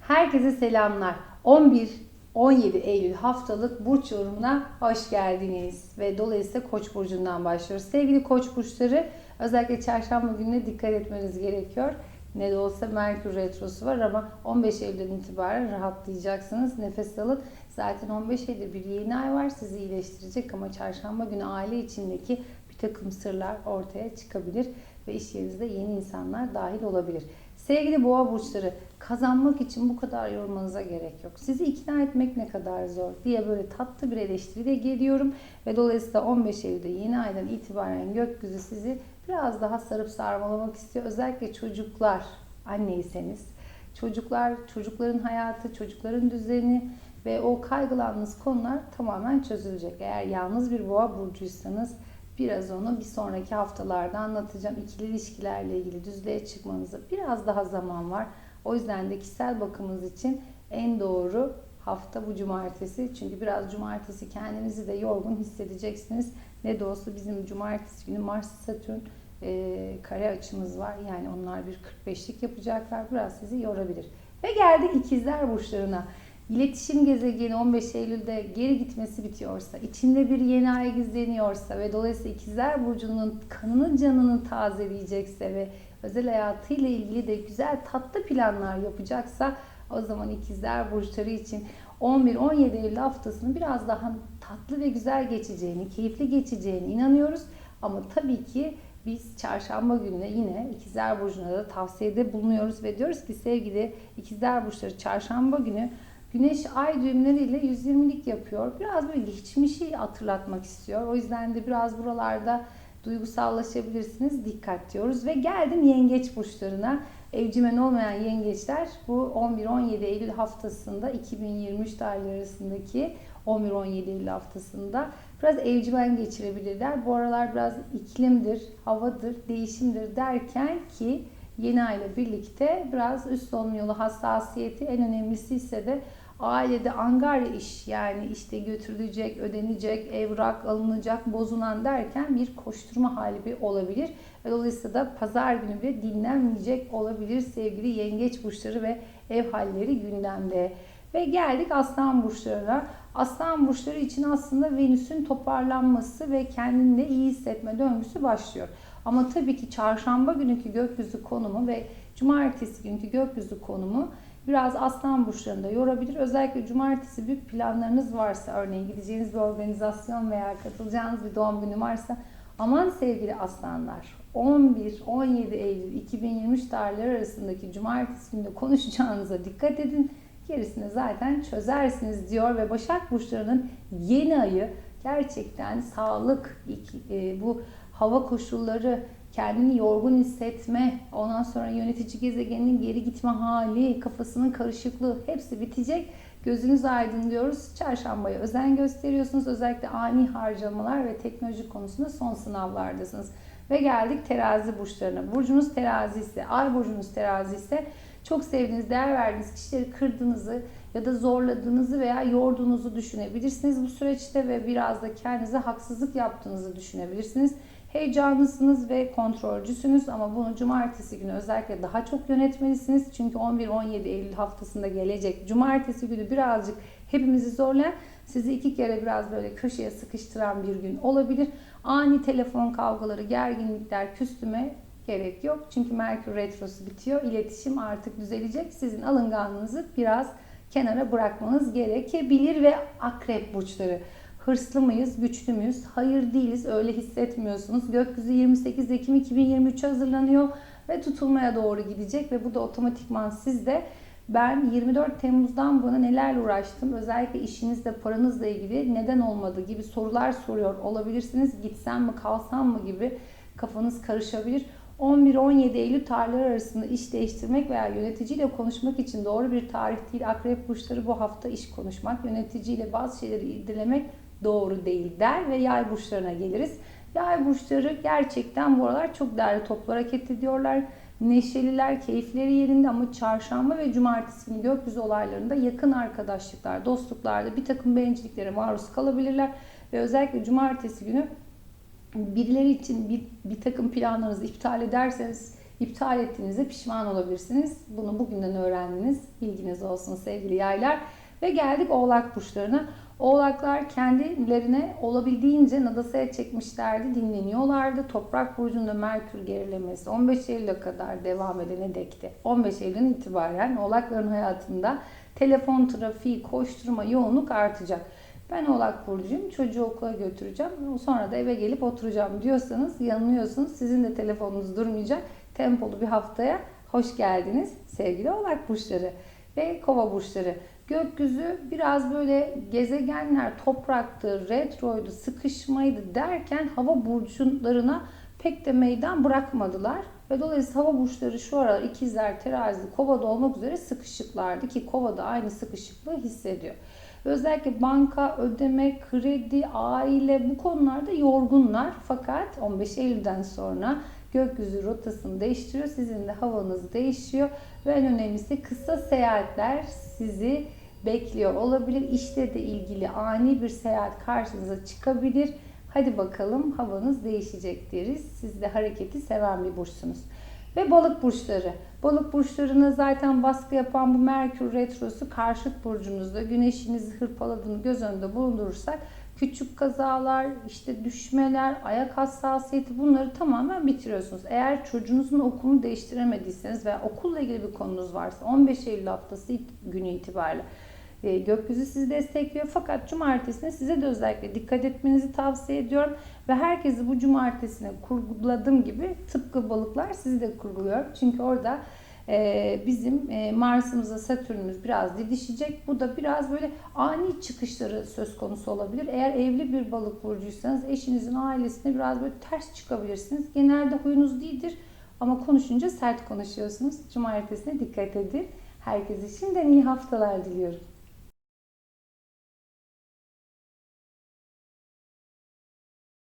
Herkese selamlar. 11-17 Eylül haftalık burç yorumuna hoş geldiniz. Ve dolayısıyla Koç burcundan başlıyoruz. Sevgili Koç burçları özellikle çarşamba gününe dikkat etmeniz gerekiyor. Ne de olsa Merkür Retrosu var ama 15 Eylül'den itibaren rahatlayacaksınız. Nefes alın. Zaten 15 Eylül'de bir yeni ay var sizi iyileştirecek ama çarşamba günü aile içindeki bir takım sırlar ortaya çıkabilir ve iş yerinizde yeni insanlar dahil olabilir. Sevgili boğa burçları kazanmak için bu kadar yormanıza gerek yok. Sizi ikna etmek ne kadar zor diye böyle tatlı bir eleştiriyle geliyorum. Ve dolayısıyla 15 Eylül'de yeni aydan itibaren gökyüzü sizi biraz daha sarıp sarmalamak istiyor. Özellikle çocuklar anneyseniz. Çocuklar, çocukların hayatı, çocukların düzeni ve o kaygılandığınız konular tamamen çözülecek. Eğer yalnız bir boğa burcuysanız Biraz onu bir sonraki haftalarda anlatacağım. İkili ilişkilerle ilgili düzlüğe çıkmanıza biraz daha zaman var. O yüzden de kişisel bakımınız için en doğru hafta bu cumartesi. Çünkü biraz cumartesi kendinizi de yorgun hissedeceksiniz. Ne de olsa bizim cumartesi günü Mars Satürn e, kare açımız var. Yani onlar bir 45'lik yapacaklar. Biraz sizi yorabilir. Ve geldik ikizler burçlarına. İletişim gezegeni 15 Eylül'de geri gitmesi bitiyorsa, içinde bir yeni ay gizleniyorsa ve dolayısıyla ikizler burcunun kanını canını tazeleyecekse ve özel hayatıyla ilgili de güzel tatlı planlar yapacaksa o zaman ikizler burçları için 11-17 Eylül haftasını biraz daha tatlı ve güzel geçeceğini, keyifli geçeceğini inanıyoruz. Ama tabii ki biz çarşamba gününe yine ikizler burcuna da tavsiyede bulunuyoruz ve diyoruz ki sevgili ikizler burçları çarşamba günü Güneş ay düğümleriyle 120'lik yapıyor. Biraz böyle geçmişi hatırlatmak istiyor. O yüzden de biraz buralarda duygusallaşabilirsiniz. Dikkat diyoruz. Ve geldim yengeç burçlarına. Evcimen olmayan yengeçler bu 11-17 Eylül haftasında 2023 tarihleri arasındaki 11-17 Eylül haftasında biraz evcimen geçirebilirler. Bu aralar biraz iklimdir, havadır, değişimdir derken ki yeni ay ile birlikte biraz üst solunum yolu hassasiyeti en önemlisi ise de ailede angarya iş yani işte götürülecek, ödenecek, evrak alınacak, bozulan derken bir koşturma hali bir olabilir. Dolayısıyla da pazar günü bile dinlenmeyecek olabilir sevgili yengeç burçları ve ev halleri gündemde. Ve geldik aslan burçlarına. Aslan burçları için aslında Venüs'ün toparlanması ve kendini iyi hissetme döngüsü başlıyor. Ama tabii ki çarşamba günkü gökyüzü konumu ve cumartesi günkü gökyüzü konumu biraz aslan burçlarında yorabilir. Özellikle cumartesi büyük planlarınız varsa örneğin gideceğiniz bir organizasyon veya katılacağınız bir doğum günü varsa aman sevgili aslanlar 11-17 Eylül 2023 tarihleri arasındaki cumartesi günde konuşacağınıza dikkat edin. Gerisini zaten çözersiniz diyor ve Başak Burçları'nın yeni ayı gerçekten sağlık, e, bu hava koşulları, kendini yorgun hissetme, ondan sonra yönetici gezegenin geri gitme hali, kafasının karışıklığı hepsi bitecek. Gözünüz aydın diyoruz. Çarşambaya özen gösteriyorsunuz. Özellikle ani harcamalar ve teknoloji konusunda son sınavlardasınız. Ve geldik terazi burçlarına. Burcunuz terazi ise, ay burcunuz terazi ise çok sevdiğiniz, değer verdiğiniz kişileri kırdığınızı ya da zorladığınızı veya yorduğunuzu düşünebilirsiniz bu süreçte ve biraz da kendinize haksızlık yaptığınızı düşünebilirsiniz. Heyecanlısınız ve kontrolcüsünüz ama bunu cumartesi günü özellikle daha çok yönetmelisiniz. Çünkü 11-17 Eylül haftasında gelecek cumartesi günü birazcık hepimizi zorlayan, sizi iki kere biraz böyle köşeye sıkıştıran bir gün olabilir. Ani telefon kavgaları, gerginlikler, küstüme gerek yok. Çünkü Merkür Retrosu bitiyor. İletişim artık düzelecek. Sizin alınganlığınızı biraz kenara bırakmanız gerekebilir ve akrep burçları. Hırslı mıyız, güçlü müyüz? Hayır değiliz, öyle hissetmiyorsunuz. Gökyüzü 28 Ekim 2023 hazırlanıyor ve tutulmaya doğru gidecek ve bu da otomatikman sizde ben 24 Temmuz'dan bana nelerle uğraştım, özellikle işinizle, paranızla ilgili neden olmadı gibi sorular soruyor olabilirsiniz. Gitsem mi, kalsam mı gibi kafanız karışabilir. 11-17 Eylül tarihleri arasında iş değiştirmek veya yöneticiyle konuşmak için doğru bir tarih değil. Akrep burçları bu hafta iş konuşmak, yöneticiyle bazı şeyleri irdelemek doğru değil der ve yay burçlarına geliriz. Yay burçları gerçekten bu aralar çok değerli toplu hareket ediyorlar. Neşeliler, keyifleri yerinde ama çarşamba ve cumartesi günü gökyüzü olaylarında yakın arkadaşlıklar, dostluklarda bir takım bencilliklere maruz kalabilirler. Ve özellikle cumartesi günü birileri için bir, bir takım planlarınızı iptal ederseniz iptal ettiğinizde pişman olabilirsiniz. Bunu bugünden öğrendiniz. Bilginiz olsun sevgili yaylar. Ve geldik oğlak burçlarına. Oğlaklar kendilerine olabildiğince nadasaya çekmişlerdi, dinleniyorlardı. Toprak burcunda Merkür gerilemesi 15 Eylül'e kadar devam edene dekti. 15 Eylül'den itibaren oğlakların hayatında telefon trafiği, koşturma, yoğunluk artacak. Ben oğlak burcuyum, çocuğu okula götüreceğim, sonra da eve gelip oturacağım diyorsanız yanılıyorsunuz. Sizin de telefonunuz durmayacak. Tempolu bir haftaya hoş geldiniz sevgili oğlak burçları ve kova burçları. Gökyüzü biraz böyle gezegenler topraktı, retroydu, sıkışmaydı derken hava burçlarına pek de meydan bırakmadılar. Ve dolayısıyla hava burçları şu aralar ikizler, terazi, kovada olmak üzere sıkışıklardı ki kovada aynı sıkışıklığı hissediyor. Özellikle banka, ödeme, kredi, aile bu konularda yorgunlar. Fakat 15 Eylül'den sonra gökyüzü rotasını değiştiriyor. Sizin de havanız değişiyor. Ve en önemlisi kısa seyahatler sizi bekliyor olabilir. İşle de ilgili ani bir seyahat karşınıza çıkabilir. Hadi bakalım havanız değişecek deriz. Siz de hareketi seven bir burçsunuz. Ve balık burçları. Balık burçlarına zaten baskı yapan bu Merkür Retrosu karşıt burcunuzda güneşinizi hırpaladığını göz önünde bulundurursak küçük kazalar, işte düşmeler, ayak hassasiyeti bunları tamamen bitiriyorsunuz. Eğer çocuğunuzun okulunu değiştiremediyseniz veya okulla ilgili bir konunuz varsa 15 Eylül haftası günü itibariyle e, gökyüzü sizi destekliyor. Fakat cumartesine size de özellikle dikkat etmenizi tavsiye ediyorum. Ve herkesi bu cumartesine kurguladığım gibi tıpkı balıklar sizi de kurguluyor. Çünkü orada bizim e, Mars'ımızla Satürn'ümüz biraz didişecek. Bu da biraz böyle ani çıkışları söz konusu olabilir. Eğer evli bir balık burcuysanız eşinizin ailesine biraz böyle ters çıkabilirsiniz. Genelde huyunuz değildir ama konuşunca sert konuşuyorsunuz. Cumartesine dikkat edin. Herkese şimdiden iyi haftalar diliyorum.